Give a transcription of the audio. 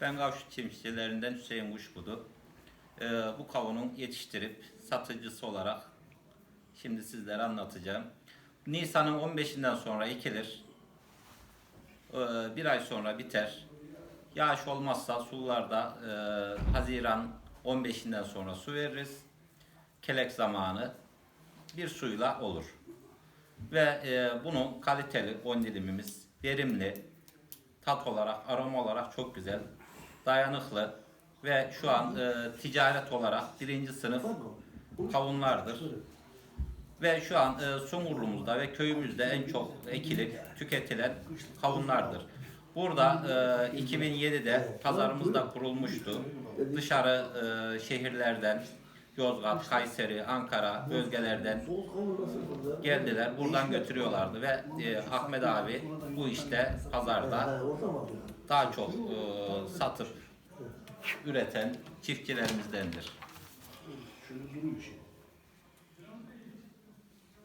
Ben Gavşut çiftçilerinden Hüseyin Kuşbudu. Ee, bu kavunun yetiştirip satıcısı olarak şimdi sizlere anlatacağım. Nisan'ın 15'inden sonra ekilir. Ee, bir ay sonra biter. Yağış olmazsa sularda e, Haziran 15'inden sonra su veririz. Kelek zamanı bir suyla olur. Ve e, bunun kaliteli 10 dilimimiz verimli, tat olarak, aroma olarak çok güzel, dayanıklı ve şu an e, ticaret olarak birinci sınıf kavunlardır. Ve şu an e, Sungurlu'muzda ve köyümüzde en çok ekilip tüketilen kavunlardır. Burada e, 2007'de pazarımızda kurulmuştu. Dışarı e, şehirlerden, Yozgat, Kayseri, Ankara bölgelerden geldiler. Buradan götürüyorlardı ve e, Ahmet abi bu işte pazarda daha çok e, satıp üreten çiftçilerimizdendir. Şöyle duruyor şey.